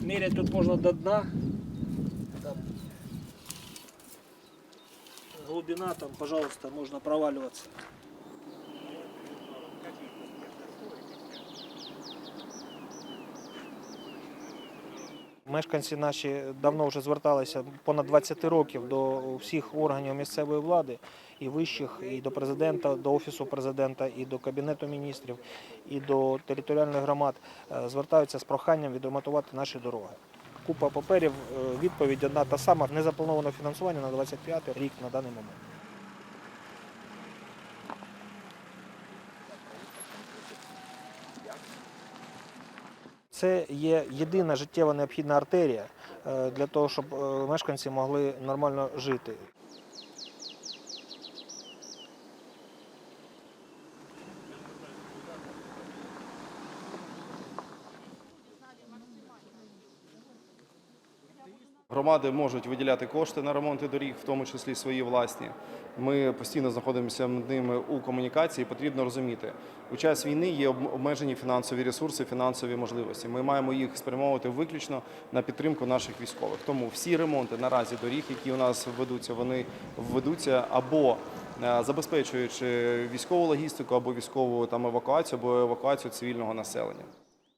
Мерять тут можно до дна. Там глубина там, пожалуйста, можно проваливаться. Мешканці наші давно вже зверталися понад 20 років до всіх органів місцевої влади, і вищих, і до президента, до офісу президента, і до кабінету міністрів, і до територіальних громад е, звертаються з проханням відремонтувати наші дороги. Купа паперів, е, відповідь одна та сама. Не заплановано фінансування на 25 рік на даний момент. Це є єдина життєво необхідна артерія е, для того, щоб е, мешканці могли нормально жити. Громади можуть виділяти кошти на ремонти доріг, в тому числі свої власні. Ми постійно знаходимося ними у комунікації. Потрібно розуміти, у час війни є обмежені фінансові ресурси, фінансові можливості. Ми маємо їх спрямовувати виключно на підтримку наших військових. Тому всі ремонти наразі доріг, які у нас ведуться, вони ведуться або е, забезпечуючи військову логістику, або військову там евакуацію, або евакуацію цивільного населення.